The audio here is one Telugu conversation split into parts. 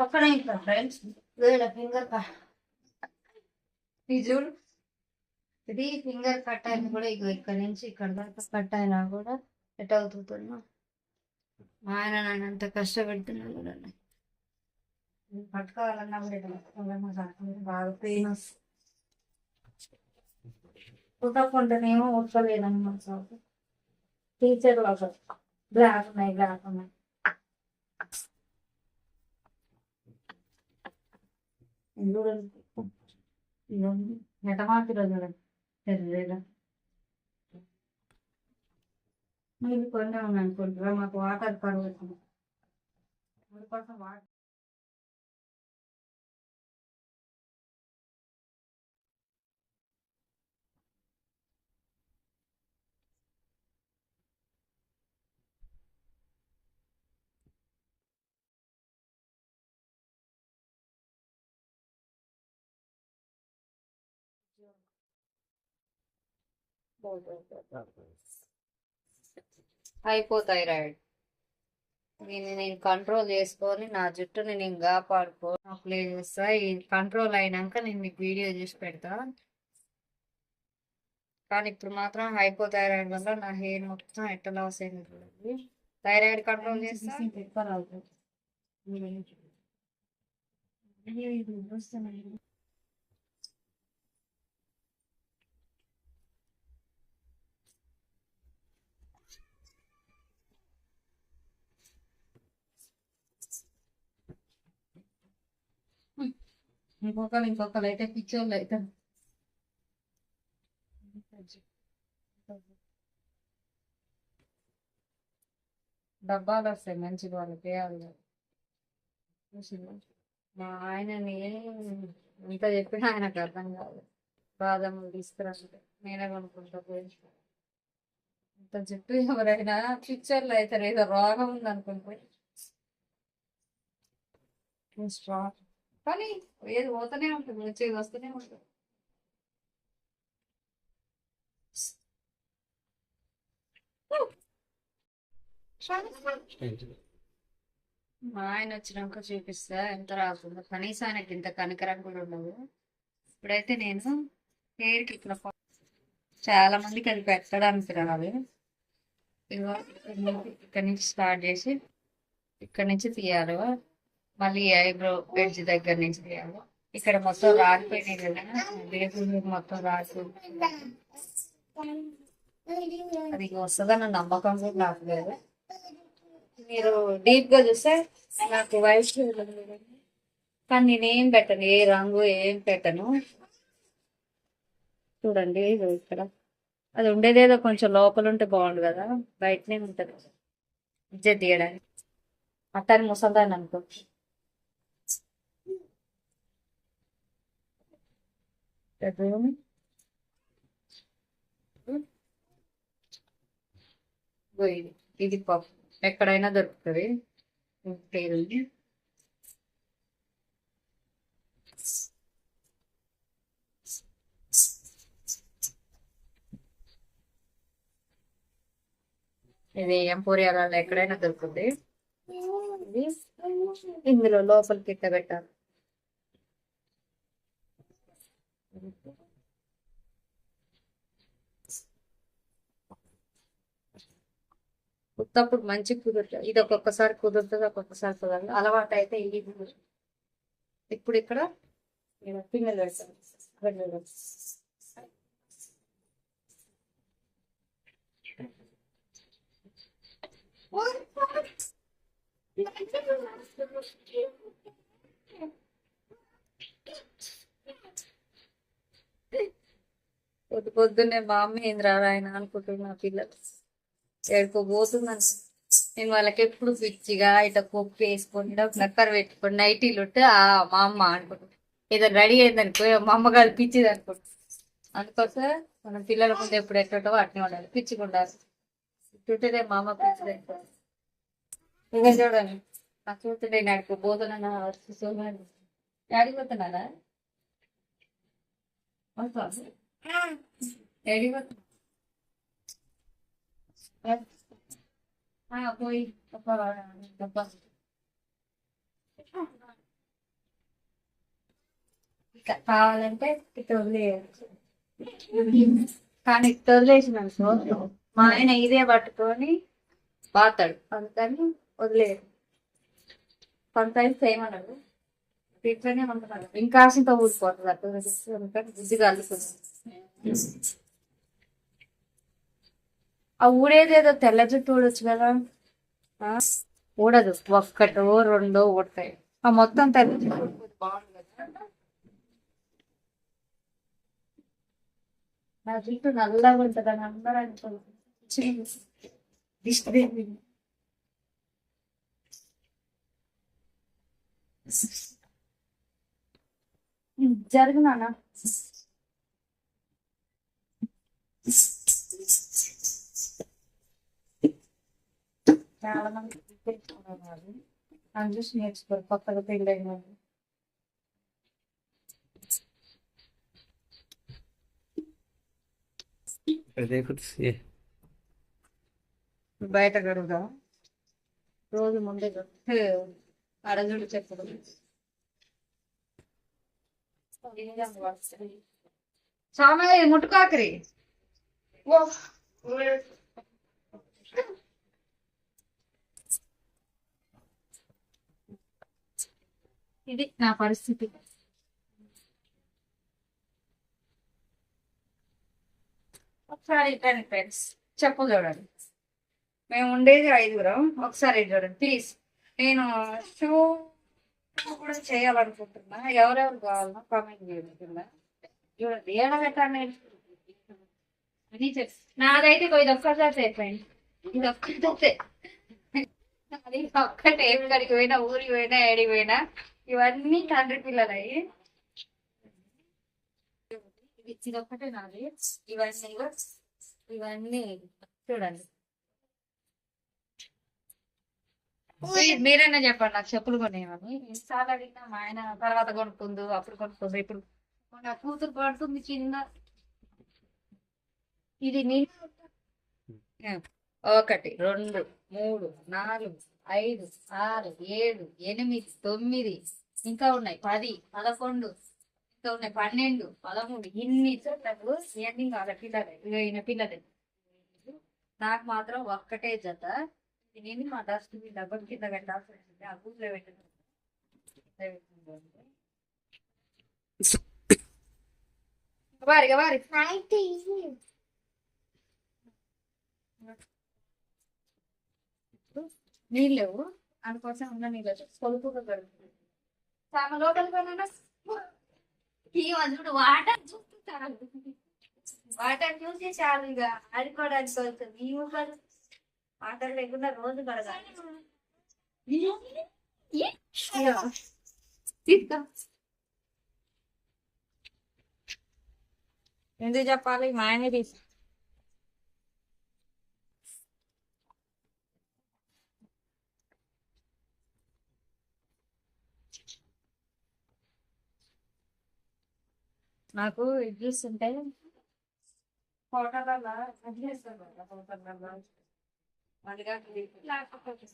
పక్కన ఇంకా ఫ్రెండ్స్ వీళ్ళ ఫింగర్ కట్ ఇది చూడు. ఇది ఫింగర్ కట్ అయినా కూడా ఇక ఇక్కడ నుంచి ఇక్కడ దాకా కట్ అయినా కూడా ఎట్ అవుతున్నా మా ఆయన నన్ను అంత కష్టపెడుతున్నాను చూడండి పట్టుకోవాలన్నా కూడా బాగా పెయిన్ వస్తుంది కుట్టకుండానేమో ఉట్టలేదన్నమాట సాగు టీచర్ బ్లాక్ ఉన్నాయి బ్లాక్ ఉన్నాయి. ఇది చూడండి ఇదండి మీరు మాకు వాటర్ పర్వతం అందుకోసం వాటర్ హైపోథైరాయిడ్ దీన్ని నేను కంట్రోల్ చేసుకొని నా జుట్టుని నేను కాపాడుకో అప్లై చేస్తా. కంట్రోల్ అయినాక నేను మీకు వీడియో చేసి పెడతా. కానీ ఇప్పుడు మాత్రం హైపోథైరాయిడ్ వల్ల నా హెయిర్ మొత్తం ఎట్ట లాస్ అయింది థైరాయిడ్ కంట్రోల్ చేస్తా. ఇంకొకరు ఇంకొకరు అయితే పిచ్చోళ్ళు అయితే డబ్బాలు వస్తాయి మంచి వాళ్ళకి పేయాలి మా ఆయనని ఇంత చెప్పినా ఆయనకు అర్థం కాదు. బాదములు తీసుకురంటే నేనే కొనుక్కుంటా పోయి. ఇంత చెప్పి ఎవరైనా పిక్చర్లు అయితే ఏదో రోగం ఉందనుకుంటే. స్ట్రాంగ్. కానీ ఏది పోతూనే ఉంటుంది వచ్చేది వస్తూనే ఉంటుంది. మా ఆయన వచ్చినాక చూపిస్తా ఎంత రాకుండా. కనీసం ఆయనకి ఇంత కనికరం కూడా ఉండదు. ఇప్పుడైతే నేను హెయిర్కి ఇక్కడ చాలా మందికి అది పెట్టడానికి రాదు ఇగో ఇక్కడ నుంచి స్టార్ట్ చేసి ఇక్కడ నుంచి తీయాలి మళ్ళీ ఐబ్రో ఎడ్జ్ దగ్గర నుంచి తీయాలి ఇక్కడ మొత్తం రాలిపోయినాయి కదా బేబీ మొత్తం రాలిపోయింది అది వస్తుందన్న నమ్మకం కూడా నాకు లేదు. మీరు డీప్గా చూస్తే నాకు వైట్ కానీ నేనేం పెట్టను ఏ రంగు ఏం పెట్టను. చూడండి ఇక్కడ. అది ఉండేదేదో కొంచెం లోపల ఉంటే బాగుండు కదా బయటనే ఉంటది. ఇజ్జత్ తీయడానికి. అట్టాని ముసల్దాన్ని అనుకో. Bedroom. ఇగో ఇది ఇది పఫ్ ఎక్కడైనా దొరుకుతుంది పేరు ఇది ఎంపోరియాలలో ఎక్కడైనా దొరుకుతుంది ఇది ఇందులో లోపలికి ఇట్ట ఉత్తప్పుడు మంచి కుదురుతుంది ఇది ఒక్కొక్కసారి కుదురుతుంది ఒక్కొక్కసారి కుదరదు. అలవాటు అయితే ఇది. ఇప్పుడు ఇక్కడ నేను పిన్నెలు పెడతాను పిన్నెలు. పొద్దు పొద్దున్నే మా అమ్మ ఏంద్రా ఆయన అనుకుంటున్నా పిల్లలు. ఏడుకోబోతున్నాను నేను వాళ్ళకి ఎప్పుడు పిచ్చిగా ఇట్లా కొప్పు వేసుకొని నక్కర్ పెట్టుకొని నైటీలు ఉంటే ఆ మా అమ్మ అనుకుంటున్నా. ఏదో రెడీ అయిందనుకో మా అమ్మ గారు పిచ్చిది అందుకోసం మనం పిల్లల ముందు ఎప్పుడు ఎట్టో అట్నే ఉండాలి. పిచ్చిగా ఉండాలి. చుట్టూనే మా అమ్మ పిచ్చిది అనుకోండి చూడండి. నా చూస్తుంటే నడుపు పోతున్నా అడిగిపోతున్నారా పోయి ఇట్లా కావాలంటే ఇట్లా వదిలేయచ్చు కానీ ఇట్లా వదిలేసినాను మా ఆయన ఇదే పట్టుకొని పాతాడు అందుకని వదిలేయడు కొంత ఏమన్నాడు ఇట్లనే ఉంటున్నాడు ఇంకా ఇంత ఊడిపోతుంది అట్లా వదిలేసి అందుకని బుద్ధి కలుగుతుంది ఆ ఊడేదేదో తెల్ల జుట్టు ఊడొచ్చు కదా ఊడదు. ఒక్కటో రెండో ఊడతాయి. ఆ మొత్తం తెల్ల జుట్టు బాగుంది కదా నా జుట్టు నల్లగా ఉంటుంది అని అందరూ. జరుగునానా చాలా మంది తెచ్చుకున్నారు నన్ను చూసి నేర్చుకోరు కొత్తగా పెళ్ళైన వాళ్ళు బయట గడుగుదా రోజు ముందే అడజుడు చెప్పడం సామయ్య ముట్టుకాకరి ఇది నా పరిస్థితి. ఒకసారి ఇట్లాంటి ఫ్రెండ్స్ చెప్పు చూడండి. మేము ఉండేది ఐదుగురం. ఒకసారి చూడండి ప్లీజ్. నేను షో కూడా చేయాలనుకుంటున్నా. ఎవరెవరు కావాలన్నా కామెంట్ చేయండి చూడండి ఏడ పెట్టండి అని నాదైతే ఇది ఒక్కసారి అయిపోయింది. ఇది ఒక్కటే అది ఒక్కటే ఎక్కడికి పోయినా ఊరికి పోయినా ఏడికి పోయినా ఇవన్నీ తండ్రి పిల్లలయ్యి. ఇది ఇది ఒక్కటే నాది. ఇవన్నీ ఇవన్నీ చూడండి. మీరైనా చెప్పండి నాకు చెప్పులు కొనేయమని ఎన్నిసార్లు అడిగినా మా ఆయన తర్వాత కొనుక్కుందు అప్పుడు కొనుక్కుందు ఇప్పుడు నా కూతురు పడుతుంది కింద ఇది నీ ఒకటి రెండు మూడు నాలుగు ఐదు ఆరు ఏడు ఎనిమిది తొమ్మిది ఇంకా ఉన్నాయి. పది పదకొండు ఇంకా ఉన్నాయి. పన్నెండు పదమూడు ఇన్ని చోట్లకు ఇవన్నీ వాళ్ళ పిల్లలే ఈయన పిల్లలే. నాకు మాత్రం ఒక్కటే జత. నేను మా డస్ట్ మీ డబ్బుల కింద పెట్టాల్సి వచ్చింది. ఆ ఊర్లో పెట్టిన వారి వారి. నీళ్ళు లేవు అందుకోసం ఉన్న నీళ్ళు పొదుపుగా గడుపుతుంది చాలా లోపలికి ఈ చూడు వాటర్ చూస్తుంటారు? వాటర్ చూసి చాలు ఇక ఆడుకోవడానికి వస్తుంది ఈ ఊరు వాటర్ లేకుండా రోజు కడగాలి. ఎందుకు చెప్పాలి? మా ఆయనే తీసు నాకు హోటళ్ళలో మళ్ళీగా లేకపోతే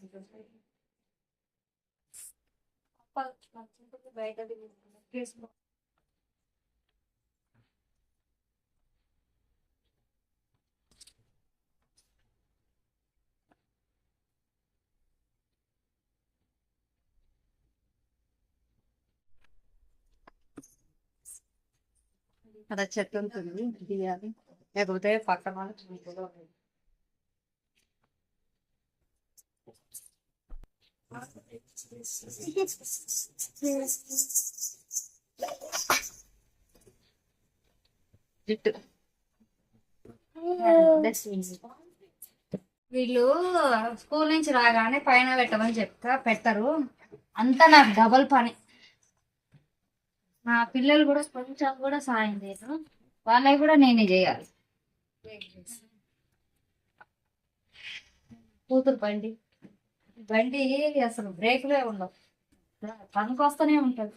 బయట అక్కడ చెట్టు ఉంటుంది తీయాలి లేకపోతే పక్కన జుట్టు. వీళ్ళు స్కూల్ నుంచి రాగానే పైన పెట్టమని చెప్తా పెట్టరు అంతా నాకు డబల్ పని. నా పిల్లలు కూడా కొంచెం కూడా సాయం చేయరు వాళ్ళకి కూడా నేనే చేయాలి. కూతురు బండి. బండి అసలు బ్రేక్లే ఉండవు. పనికొస్తూనే ఉంటుంది.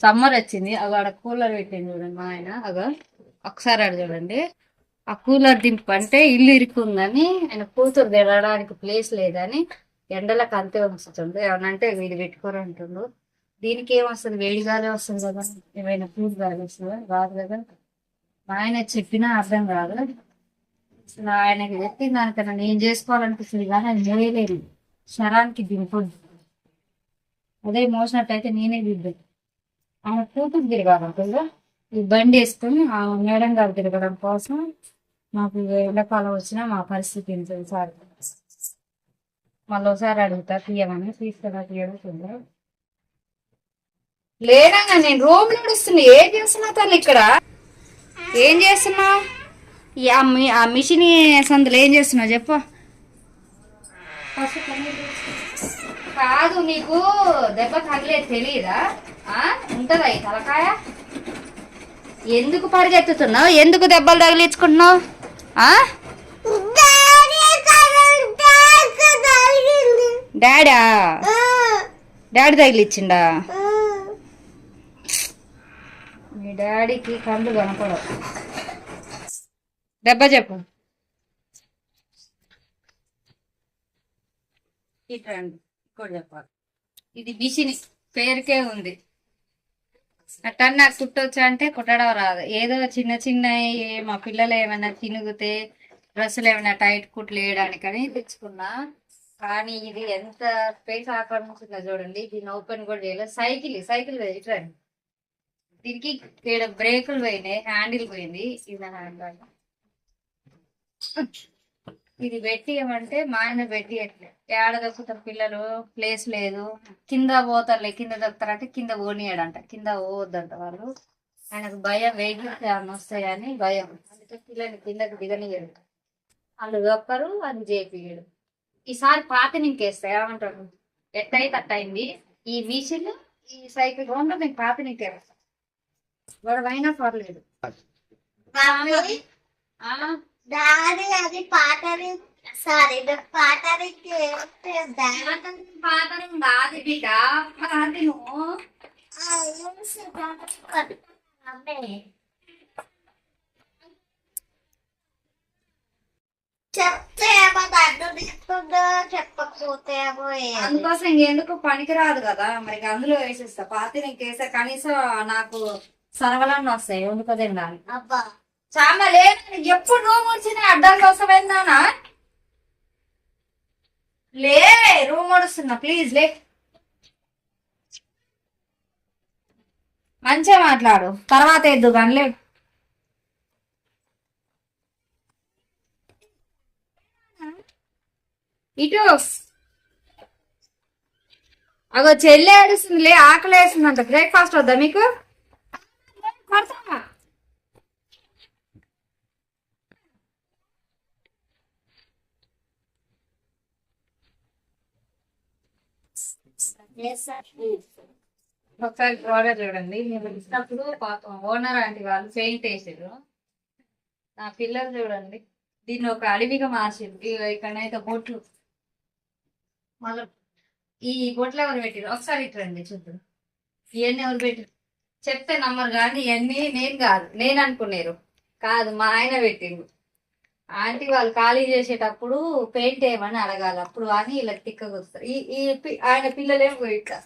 సమ్మర్ వచ్చింది. అగో ఆడ కూలర్ పెట్టింది చూడండి మా ఆయన. అగో ఒకసారి ఆడ చూడండి. ఆ కూలర్ దింపు అంటే ఇల్లు ఇరుకుందని ఆయన కూతురు తినడానికి ప్లేస్ లేదని ఎండలకు అంతే వస్తుంది ఏమనంటే వీడు పెట్టుకోరు అంటుండు దీనికి ఏమొస్తుంది వేడి గాలి వస్తుంది కదా. ఏమైనా కూల్ గాలి వస్తుందా? రాదు కదా. ఆయన చెప్పినా అర్థం కాదు. అసలు ఆయనకి చెప్పిన దానికన్నా నేను చేసుకోవాలనిపిస్తుంది కానీ అది చేయలేదు. శరానికి దింపొద్దు అదే మోసినట్టయితే నేనే దిద్దు ఆమె కూతురు తిరగాలంటుందా ఈ బండి వేసుకొని ఆ మేడం గారు తిరగడం కోసం మాకు ఎండాకాలం వచ్చినా మా పరిస్థితి సార్. మళ్ళీ ఒకసారి అడుగుతా తీయమని తీసుకురా తీయడుతుందా లేదంగా నేను రూమ్ నడుస్తున్నా. ఏం చేస్తున్నా తల్లి ఇక్కడ? ఏం చేస్తున్నావు? ఆ మిషన్ సందులో ఏం చేస్తున్నావు చెప్పు. కాదు నీకు దెబ్బ తగిలేదు తెలియదా ఉంటదా ఈ తలకాయ? ఎందుకు పరిగెత్తుతున్నావు? ఎందుకు దెబ్బలు తగిలించుకుంటున్నావు? డాడా? డాడీ తగిలిచ్చిండా? మీ డాడీకి కళ్ళు కనపడవు దెబ్బ చెప్పు. చెప్పాలి. ఇది మిషన్ పేరుకే ఉంది. అట్టా నాకు కుట్టొచ్చు అంటే కుట్టడం రాదు. ఏదో చిన్న చిన్న మా పిల్లలు ఏమైనా తినుగుతే డ్రెస్సులు ఏమైనా టైట్ కుట్లు వేయడానికని తెచ్చుకున్నా. కానీ ఇది ఎంత స్పేస్ ఆక్రమించిందో చూడండి. దీన్ని ఓపెన్ కూడా చేయలేదు. సైకిల్ సైకిల్ ఇట్రండి దీనికి ఇక్కడ బ్రేకులు పోయినాయి హ్యాండిల్ పోయింది. ఇది నా ఇది పెట్టియమంటే మా ఆయన పెట్టి ఏడ దొక్కుతారు పిల్లలు ప్లేస్ లేదు. కింద పోతారులే కింద దొక్కుతారంటే కింద పోనీయడంట. కింద పోవద్దంట వాళ్ళు. ఆయనకు భయం వెహికల్స్ ఏమైనా వస్తాయని భయం. అందుకే పిల్లల్ని కిందకి దిగనియడు వాళ్ళు దొక్కరు అది చేపియడు ఈసారి పాత నింకేస్తా ఏమంటారు ఎట్టయితే అట్టయింది. ఈ మిషన్ ఈ సైకిల్ రెండు నేను పాత నింకేస్తా గొడవైనా పర్లేదు. దాని అది సారీ బిడ్డ. చెప్తే ఏమో దండు తీసుకుందో చెప్పకపోతే ఏమో. అందుకోసం ఇంకెందుకు పనికి రాదు కదా? మరి అందులో వేసేస్తా. పాత నీకేసా కనీసం నాకు సరవలన్నీ వస్తాయి ఎందుకో తినడానికి. అబ్బా. చాలా లేదు ఎప్పుడు రూమ్ వచ్చినా అడ్డం వస్తామైందానా లే రూమ్ వస్తున్నా ప్లీజ్ లే. మంచిగా మాట్లాడు. తర్వాత ఎద్దు కానీ ఇటు. అగో చెల్లి ఏడుస్తుంది లే ఆకలి వేస్తుందంట. బ్రేక్ఫాస్ట్ వద్దా మీకు? ఒకసారి త్వరగా చూడండి. మేము ఇచ్చినప్పుడు పాపం ఓనర్ ఆంటీ వాళ్ళు పెయింట్ వేసారు. నా పిల్లలు చూడండి. దీన్ని ఒక అడవిగా మార్చారు. ఇగో ఇక్కడైతే బొట్లు. మళ్ళీ ఈ బొట్లు ఎవరు పెట్టారు ఒకసారి ఇటు చూద్దాం. ఇవన్నీ ఎవరు పెట్టారు చెప్తే నమ్మరు కానీ ఇవన్నీ నేను కాదు. నేను అనుకున్నారు కాదు మా ఆయన పెట్టిండు. ఆంటీ వాళ్ళు ఖాళీ చేసేటప్పుడు పెయింట్ వేయమని అడగాలి. అప్పుడు అని ఇలా తిక్కగా వస్తారు. ఈ ఈ ఆయన పిల్లలేమో ఇట్లా.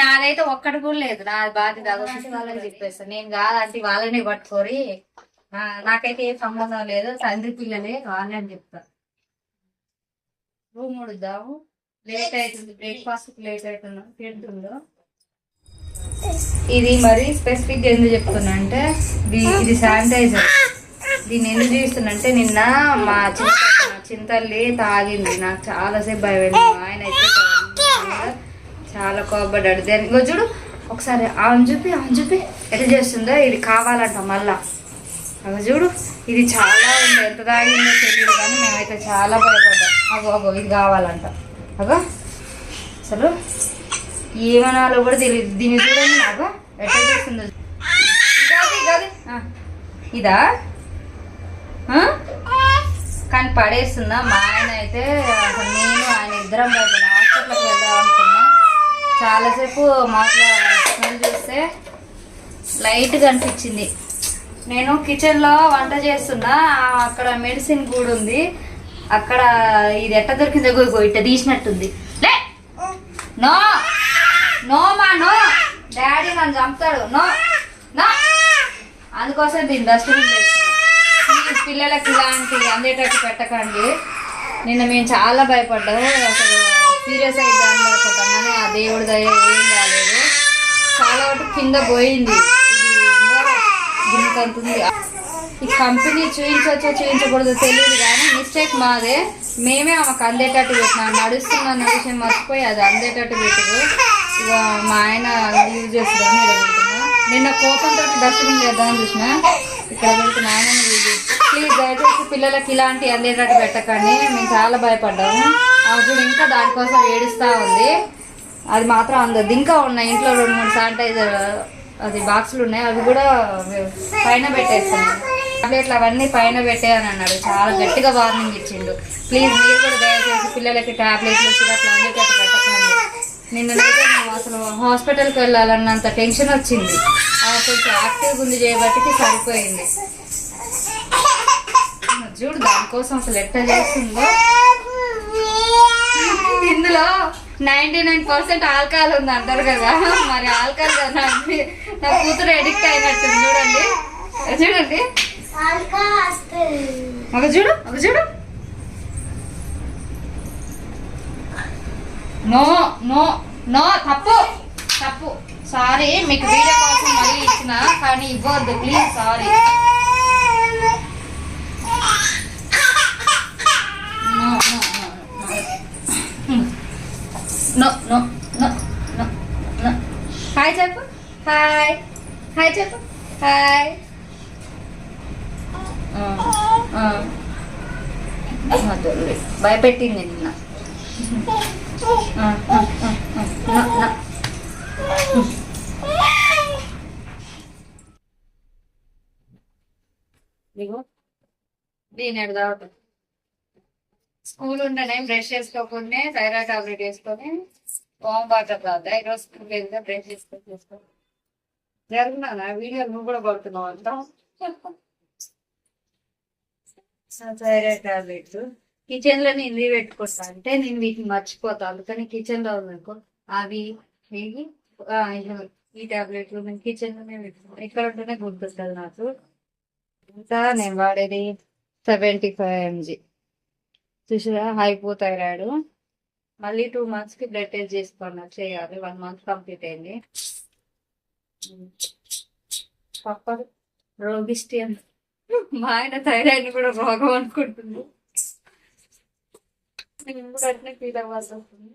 నాదైతే ఒక్కటి కూడా లేదు. నా బాధ్యత అదొకటి వాళ్ళని చెప్పేస్తాను నేను కాదంటే వాళ్ళని పట్టుకోరి. నాకైతే ఏ సంబంధం లేదు. తండ్రి పిల్లలే వాళ్ళని చెప్తాను రూమ్ ఉడుద్దాము లేట్ అవుతుంది బ్రేక్ఫాస్ట్ లేట్ అవుతుంది తింటుందో ఇది మరి స్పెసిఫిక్ ఎందుకు చెప్తున్నా అంటే ఇది- శానిటైజర్ దీన్ని ఎందుకు చూస్తున్నా అంటే నిన్న మా చింత చింతల్లి తాగింది. నాకు చాలాసేపు భయం ఆయన అయితే. చాలా కోపడ్డాడు ఇంకో చూడు ఒకసారి ఆమె చూపి ఆమె చూపి ఎట్లా చేస్తుందో ఇది కావాలంట మళ్ళా. అగో చూడు ఇది చాలా ఉంది. ఎంత తాగిందో తెలియదు కానీ మేమైతే చాలా భయపడ్డాం. అగో అగో ఇది కావాలంట. అగో అసలు ఏమనాలో కూడా తెలియదు దీన్ని చూడండి నాకు. ఎట్లా చేస్తుందో ఇదాది, ఇదా? కానీ పడేస్తుందా? మా ఆయన అయితే అసలు నేను ఆయన ఇద్దరం భయపడ్డా హాస్పిటల్కి వెళ్దాం అనుకున్నా. చాలాసేపు మాటలో స్మెల్ చూస్తే లైట్గా అనిపించింది. నేను కిచెన్లో వంట చేస్తున్నా. అక్కడ మెడిసిన్ కూడా ఉంది. అక్కడ ఇది ఎట్ట దొరికిందో గో ఇట్ట తీసినట్టుంది. లే! నో! నో మా నో! డాడీ నన్ను చంపుతాడు. నో! నో! అందుకోసం దీన్ని డస్ట్బిన్ పిల్లలకి ఇలాంటి అందేటట్టు పెట్టకండి. నిన్న మేము చాలా భయపడ్డాము అసలు సీరియస్ అయిద్దాం అనుకుంటాం కానీ ఆ దేవుడి దయ ఏం కాలేదు చాలా వరకు కింద పోయింది. మిస్టేక్ అంటుంది ఈ కంపెనీ చూయించవచ్చో చూయించకూడదో తెలియదు కానీ మిస్టేక్ మాదే. మేమే ఆమెకు అందేటట్టు పెట్టినాం. నడుస్తున్న విషయం మర్చిపోయి అది అందేటట్టు పెట్టదు ఇక మా ఆయన యూజ్ చేస్తుందని అడుగుతున్నా నిన్న కోపంతో డస్ట్బిన్ చేద్దామని చూసిన. ఇక్కడ పెడుతున్న ఆయన ప్లీజ్ దయచేసి పిల్లలకి ఇలాంటి అందేటట్టు పెట్టకండి. మేము చాలా భయపడ్డాము. అప్పుడు ఇంకా దానికోసం ఏడుస్తూ ఉంది. అది మాత్రం అందదు ఇంకా ఉన్నాయి. ఇంట్లో రెండు మూడు శానిటైజర్ అది బాక్సులు ఉన్నాయి అవి కూడా పైన పెట్టేస్తాను. టాబ్లెట్లు అవన్నీ పైన పెట్టేయని అన్నాడు. చాలా గట్టిగా వార్నింగ్ ఇచ్చిండు. ప్లీజ్ మీరు కూడా దయచేసి పిల్లలకి టాబ్లెట్లు సిరప్లు పెట్టకండి. నిన్ననైతే మేము అసలు హాస్పిటల్కి వెళ్ళాలన్నంత టెన్షన్ వచ్చింది. కొంచెం యాక్టివ్గా ఉంది చేయబట్టికి సరిపోయింది. చూడు దానికోసం అసలు ఎట్లా చేస్తుందో. ఇందులో నైన్టీ నైన్ పర్సెంట్ ఆల్కహాల్ ఉంది అంటారు కదా. మరి ఆల్కహాల్ కదా నా కూతురు ఎడిక్ట్ అయినట్టు చూడండి. చూడండి. ఒక చూడు ఒక చూడు. నో నో నో తప్పు. తప్పు. సారీ మీకు వీడియో కోసం మళ్ళీ ఇచ్చిన కానీ ఇవ్వద్దు. Please sorry no no. No no no no hi చెప్పు హాయ్ హాయ్ చెప్పు హాయ్ భయపెట్టింది నిన్న. ఆ, ఆ, ఆ, ఆ, నా, నా. ఇదిగో దీని ఎడదావటం స్కూల్ ఉండనే బ్రష్ చేసుకోకుండా థైరాయిడ్ టాబ్లెట్ వేసుకొని వామ్ వాటర్ తాగుతా ఈరోజు స్కూల్ వెళ్తే బ్రష్ చేసుకొని చేసుకో జరుగునా వీడియో నువ్వు కూడా పడుతున్నావు అంట థైరాయిడ్ టాబ్లెట్స్ కిచెన్లో నేను ఇవి పెట్టుకుంటా అంటే నేను వీటిని మర్చిపోతా. అందుకని కిచెన్లో ఉందనుకో అవి ఇవి ఈ టాబ్లెట్లు నేను కిచెన్లోనే పెట్టుకుంటా. ఇక్కడ ఉంటేనే గుర్తుంటుంది నాకు. ఇంకా నేను వాడేది సెవెంటీ ఫైవ్ ఎంజీ. చూసారా హైపోథైరాయిడ్ మళ్ళీ టూ మంత్స్కి బ్లడ్ టెస్ట్ చేసుకున్నా చేయాలి వన్ మంత్ కంప్లీట్ అయింది. పప్ప రోగిష్టి అని. మా ఆయన థైరాయిడ్ కూడా రోగం అనుకుంటుంది. నేను కూడా ఫీల్ అవ్వాల్సి వస్తుంది.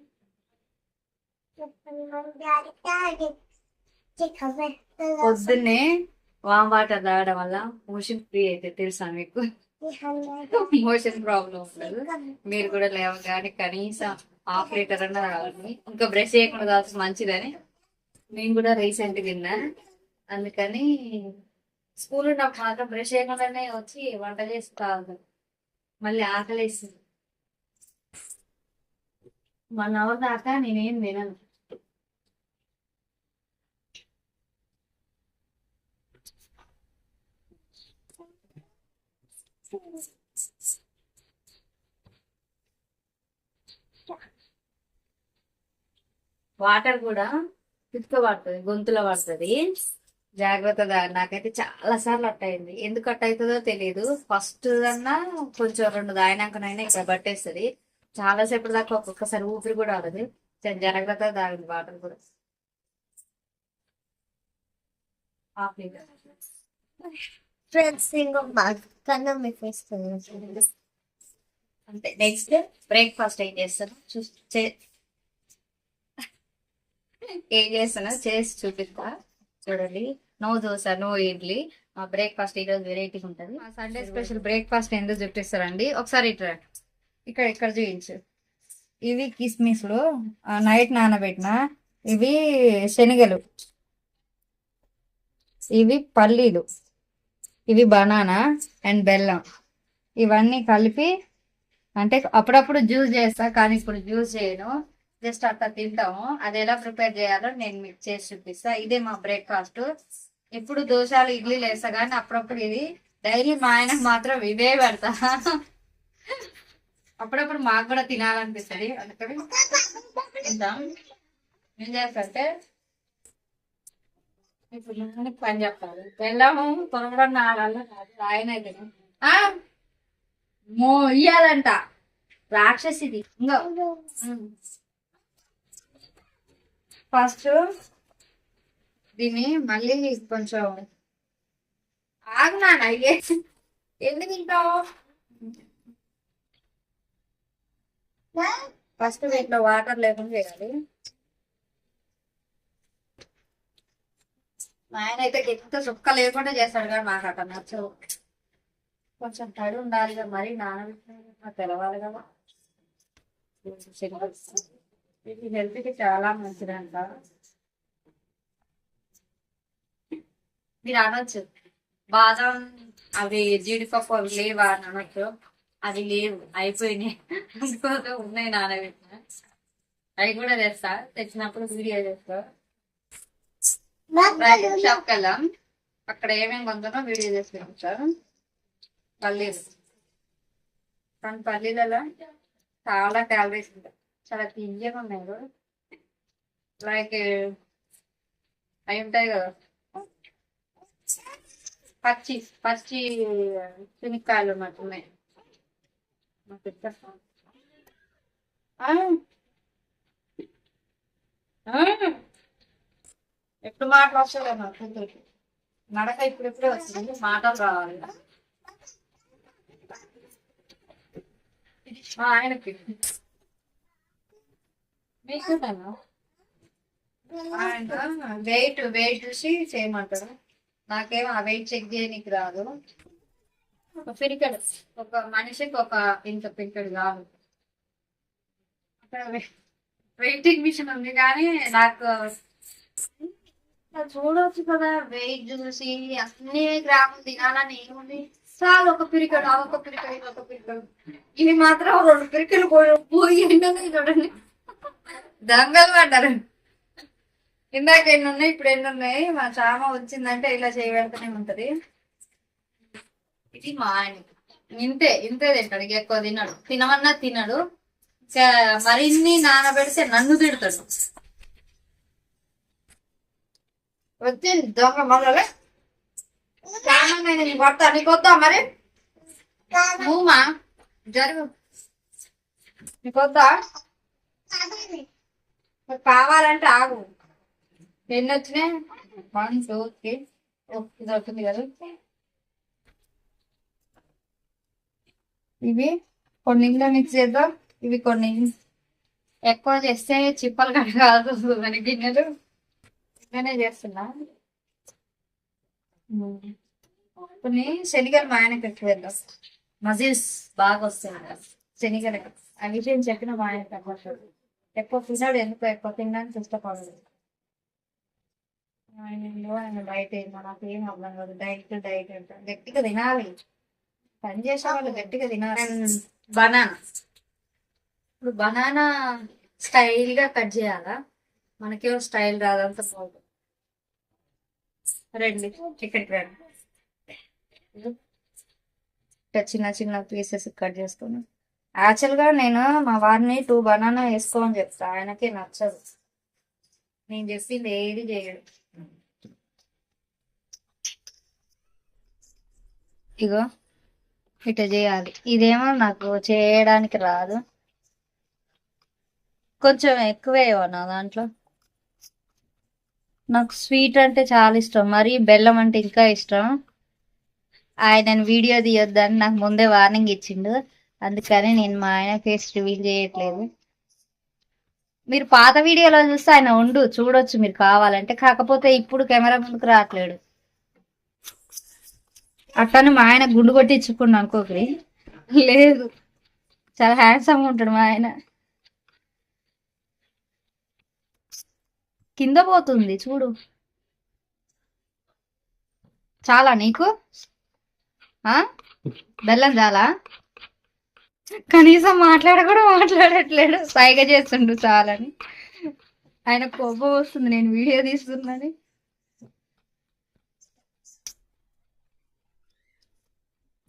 పొద్దున్నే వామ్ వాటర్ తాగడం వల్ల మోషన్ ఫ్రీ అయితే తెలుసా మీకు? ఇమోషన్ ప్రాబ్లం ఉండదు మీరు కూడా లేవగానే కనీసం హాఫ్ లీటర్ అన్న తాగాలి ఇంకా బ్రష్ చేయకుండా తాగితే మంచిదని నేను కూడా రీసెంట్ తిన్నా. అందుకని స్కూల్ ఉన్నప్పుడు మాత్రం బ్రష్ చేయకుండానే వచ్చి వంట చేసి తాగుతాను మళ్ళీ ఆకలేస్తుంది వన్ అవర్ దాకా నేనేం తినను. వాటర్ కూడా పిక్క పడుతుంది గొంతులో పడుతుంది జాగ్రత్తగా నాకైతే చాలా సార్లు అట్టయింది. ఎందుకు అట్టయితుందో అవుతుందో తెలియదు ఫస్ట్ అన్నా కొంచెం రెండు దాయినాకనైనా ఇక్కడ పట్టేస్తుంది. చాలా సేపటి దాకా ఒక్కొక్కసారి ఊపిరి కూడా ఆడదు. చాలా జాగ్రత్తగా తాగింది వాటర్ కూడా. హాఫ్ లీటర్ ఫ్రెండ్స్ ఇంకో కన్నా మీ ఫేస్ అంతే నెక్స్ట్ బ్రేక్ఫాస్ట్ ఏం చేస్తాను చూ ఏం చేస్తానో చేసి చూపిస్తా. చూడండి. No dosa no idli. మా బ్రేక్ఫాస్ట్ ఈరోజు వెరైటీ ఉంటుంది. మా సండే స్పెషల్ బ్రేక్ఫాస్ట్ ఎందుకు చూపిస్తారండి? ఒకసారి ఇట్లా ఇక్కడ ఇక్కడ చూపించు. ఇవి కిస్మిస్లు నైట్ నానబెట్టిన ఇవి శనగలు. ఇవి పల్లీలు. ఇవి బనానా అండ్ బెల్లం. ఇవన్నీ కలిపి అంటే అప్పుడప్పుడు జ్యూస్ చేస్తా కానీ ఇప్పుడు జ్యూస్ చేయను. జస్ట్ అట్లా తింటాము. అది ఎలా ప్రిపేర్ చేయాలో నేను మీకు చేసి చూపిస్తా. ఇదే మా బ్రేక్ఫాస్ట్. ఇప్పుడు దోశలు ఇడ్లీలు వేస్తా కానీ అప్పుడప్పుడు ఇది డైలీ మా ఆయనకు మాత్రం ఇవే పెడతా. అప్పుడప్పుడు మాకు కూడా తినాలనిపిస్తుంది. అందుకని తింటాం ఏం చేస్తారంటే ఇప్పుడు పని చెప్పాలి బెల్లము తొరగడం నాడాలి ఆయన అయితే ఆ? మో ఇయ్యాలంట. రాక్షసిది. ఇంకో ఫస్ట్ దీన్ని మళ్ళీ కొంచెం ఆగునా అయ్యే. ఎందుకు తింటావు? ఫస్ట్ వీటిలో వాటర్ లేకుండా చేయాలి. ఆయన అయితే ఎంత చుక్క లేకుండా చేస్తాడు కానీ మాకు అక్కడ నచ్చదు. కొంచెం తడి ఉండాలి కదా మరీ నానబెట్టిన తెలవాలి కదా. ఇది హెల్త్కి చాలా మంచిదంట. మీరు అనొచ్చు. బాదం అవి జీడిపప్పు అవి లేవా అని అనొచ్చు. అవి లేవు అయిపోయినాయి. అందుకోసం ఉన్నాయి నానబెట్టిన అవి కూడా తెస్తా. తెచ్చినప్పుడు వీడియో చేస్తా. షాప్కి వెళ్ళాం అక్కడ ఏమేమి కొంటున్నా వీడియో చేసి సార్. పల్లీలు. కానీ పల్లీలలో చాలా క్యాలరీస్ ఉంటాయి. చాలా తీయగా ఉన్నాయి లైక్ అవి ఉంటాయి కదా. పచ్చి పచ్చి శనక్కాయలు మాత్రమే. ఉన్నాయి మాకు ఎప్పుడు మాటలు వస్తలే నా కూతురికి నడక ఇప్పుడిప్పుడే వస్తుంది మాటలు రావాలి. ఆయనకి. మీకు ఆయన వెయిట్ వెయిట్ చూసి చేయమంటారు నాకేమో ఆ వెయిట్ చెక్ చేయనీకి రాదు. ఒక పిరికెడు. ఒక మనిషికి ఒక ఇంత పిరికెడు కాదు. అక్కడ వెయిటింగ్ మిషన్ ఉంది కానీ నాకు చూడొచ్చు కదా వెయిట్ చూసి అన్ని గ్రాములు తినాలని ఏముంది? చాలా ఒక పిరికెడు ఆ ఒక పిరికడు ఇది ఒక ఇవి మాత్రం రెండు పిరికలు పోయి పోయి ఎండున్నాయి చూడండి. దంగలు పడ్డారు. ఇందాక ఎన్ని ఉన్నాయి ఇప్పుడు ఎన్ని ఉన్నాయి మా చామ వచ్చిందంటే ఇలా చేయబెడుతూనే ఉంటది. ఇది మా ఆయన. ఇంతే ఇంతే తింటాడు. ఇక ఎక్కువ తినడు. తినమన్నా తినడు. మరిన్ని నానబెడితే నన్ను తిడతాడు. వచ్చి దొంగ మొదలే చామ నేను నీకు కొడతా నీకు వద్దా మరి? భూమా? జరుగు. నీకు వద్దా మరి కావాలంటే ఆగు. ఎన్ని వచ్చినాయి వన్ టూ త్రీ. ఇది అవుతుంది కదా. ఇవి కొన్ని ఇంట్లో మిక్స్ చేద్దాం. ఇవి కొన్ని ఎక్కువ చేస్తే చిప్పలు కడగాల్సి వస్తుంది గిన్నెలు. నేనే చేస్తున్నా. కొన్ని శనిగలు మా ఆయనకి ఎక్కువ వేద్దాం మజిల్స్ బాగా వస్తాయి శనిగలు ఆ విషయం చెప్పిన మా ఆయనకి అవ్వదు ఎక్కువ తిన్నాడు ఎందుకు ఎక్కువ తినడానికి ఇష్టపడదు ఆయన బయట డైట్ ఏమో నాకు ఏం అర్థం కాదు. డైట్ డైట్ అంటే. గట్టిగా తినాలి. పని చేసే వాళ్ళు గట్టిగా తినాలి. బనానా. ఇప్పుడు బనానా స్టైల్గా కట్ చేయాలా? మనకేమో స్టైల్ రాదంతా బాగుంటుంది రండి ఇక్కడికి రండి. ఇట్లా చిన్న చిన్న పీసెస్ కట్ చేసుకుని. యాక్చువల్గా నేను మా వారిని టూ బనానా వేసుకోమని చెప్తా ఆయనకి నచ్చదు. నేను చెప్పింది ఏది చేయడు. ఇగో ఇట్లా చేయాలి. ఇదేమో నాకు చేయడానికి రాదు. కొంచెం ఎక్కువే నా దాంట్లో? నాకు స్వీట్ అంటే చాలా ఇష్టం. మరి బెల్లం అంటే ఇంకా ఇష్టం. ఆయన వీడియో తీయొద్దని నాకు ముందే వార్నింగ్ ఇచ్చిండు. అందుకని నేను మా ఆయన ఫేస్ రివీల్ చేయట్లేదు. మీరు పాత వీడియోలో చూస్తే ఆయన ఉండు చూడొచ్చు మీరు కావాలంటే. కాకపోతే ఇప్పుడు కెమెరా ముందుకు రావట్లేడు. అట్లని మా ఆయన గుండు కొట్టించుకున్నాను అనుకోకరి లేదు. చాలా హ్యాండ్సమ్గా ఉంటాడు మా ఆయన. కింద పోతుంది చూడు. చాలా నీకు? ఆ? బెల్లం చాలా? కనీసం మాట్లాడ కూడా మాట్లాడట్లేడు. సైగ చేస్తుండు చాలని. ఆయన కోపం వస్తుంది నేను వీడియో తీస్తున్నాని.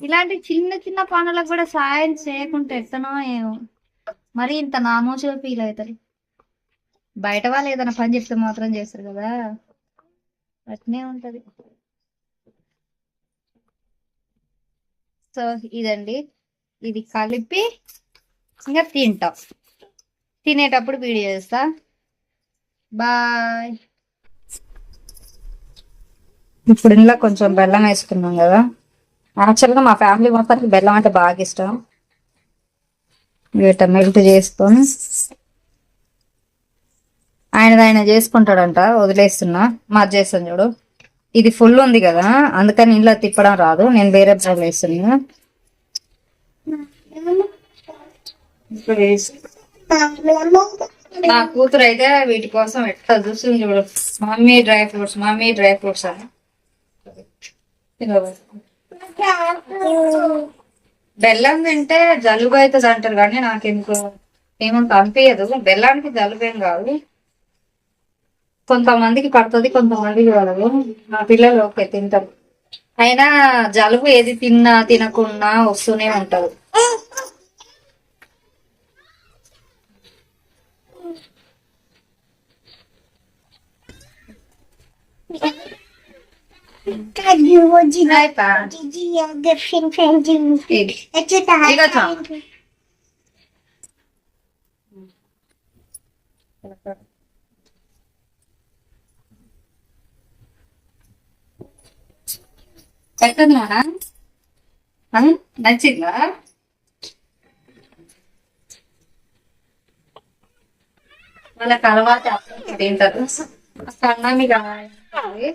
ఇలాంటి చిన్న చిన్న పనులకు కూడా సాయం చేయకుంటే ఎత్తనో ఏమో. మరి ఇంత నామోషగా ఫీల్ అవుతారు. బయట వాళ్ళు ఏదైనా పని చెప్తే మాత్రం చేస్తారు కదా. అట్నే ఉంటది. సో ఇదండి. ఇది కలిపి ఇంకా తింటాం. తినేటప్పుడు వీడియో చేస్తా. బాయ్. ఇప్పుడు ఇంట్లో కొంచెం బెల్లం వేసుకున్నాం కదా. యాక్చువల్గా మా ఫ్యామిలీ మొత్తానికి బెల్లం అంటే బాగా ఇష్టం. వీట మెల్ట్ చేసుకొని ఆయన ఆయన చేసుకుంటాడంట వదిలేస్తున్నా. మా చేస్తాను చూడు. ఇది ఫుల్ ఉంది కదా అందుకని ఇంట్లో తిప్పడం రాదు నేను వేరే బౌల్ వేస్తున్నా. నా కూతురు అయితే వీటి కోసం ఎట్లా చూస్తుంది చూడు. Mummy dry fruits mummy dry fruits అని. బెల్లం తింటే జలుబు అవుతుంది అంటారు కానీ నాకు ఎందుకు ఏమంత అనిపించదు బెల్లానికి జలుబేం కాదు. కొంతమందికి పడుతుంది కొంతమందికి పడదు. మా పిల్లలు ఓకే తింటారు. అయినా జలుబు ఏది తిన్నా తినకున్నా వస్తూనే ఉంటది అయిపోయా. ఇది. ఇక నచ్చిందా? వాళ్ళకి అలవాటు తింటారు. సన్నమి కావాలి.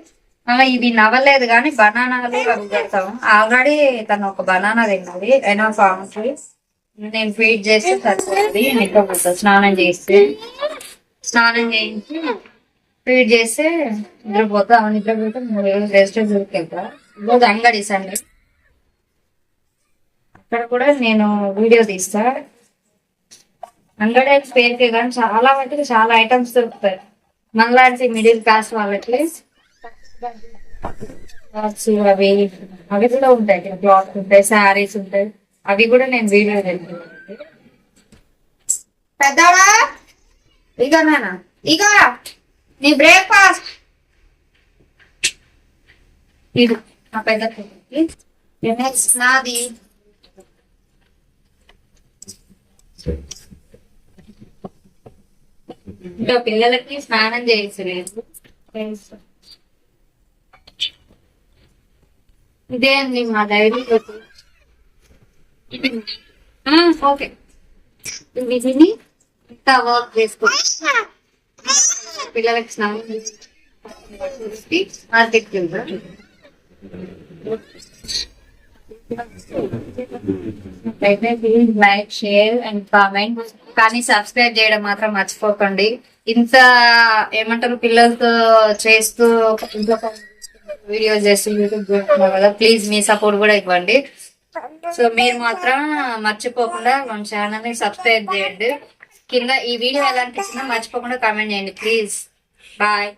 అలా ఇవి నవ్వలేదు కానీ బనానాలు అవి పెడతాం ఆల్రెడీ తను ఒక బనానా తిన్నది అయినా ఫామ్కి నేను ఫీడ్ చేస్తే సరిపోతుంది. నిద్రపోతా స్నానం చేస్తే. స్నానం చేయించి ఫీడ్ చేస్తే నిద్రపోతా. ఆమె నిద్రపోతే మూడు రోజులు రెస్ట్ దొరికెళ్తా అంగడి సండే అక్కడ కూడా నేను వీడియో తీస్తా. అంగడి పేరుకే కానీ చాలా మటుకు చాలా ఐటమ్స్ దొరుకుతాయి. మనలాంటి మిడిల్ క్లాస్ వాళ్ళకి అవి అవి కూడా ఉంటాయి క్లాత్ ఉంటాయి శారీస్ ఉంటాయి. అవి కూడా నేను వీడియో చేస్తాను పెద్దవాడా ఇక నాన్న ఇక నీ బ్రేక్ఫాస్ట్ ఇది నా పెద్ద కొడుకుకి. నెక్స్ట్ నాది. ఇంకా పిల్లలకి స్నానం చేయించలేదు. ఇదే అండి మా డైరీ ఓకే. ఇవి ఇంత వర్క్ చేసుకో పిల్లలకి స్నానం చేసి మార్కెట్కి వెళ్తారు అయితే please like share and comment. కానీ సబ్స్క్రైబ్ చేయడం మాత్రం మర్చిపోకండి. ఇంత ఏమంటారు పిల్లలతో చేస్తూ ఇంట్లో వీడియోస్ చేస్తూ యూట్యూబ్ చూస్తున్నారు కదా ప్లీజ్ మీ సపోర్ట్ కూడా ఇవ్వండి. సో మీరు మాత్రం మర్చిపోకుండా మన ఛానల్ని సబ్స్క్రైబ్ చేయండి. కింద ఈ వీడియో ఎలా అనిపించిందో మర్చిపోకుండా కామెంట్ చేయండి ప్లీజ్ బాయ్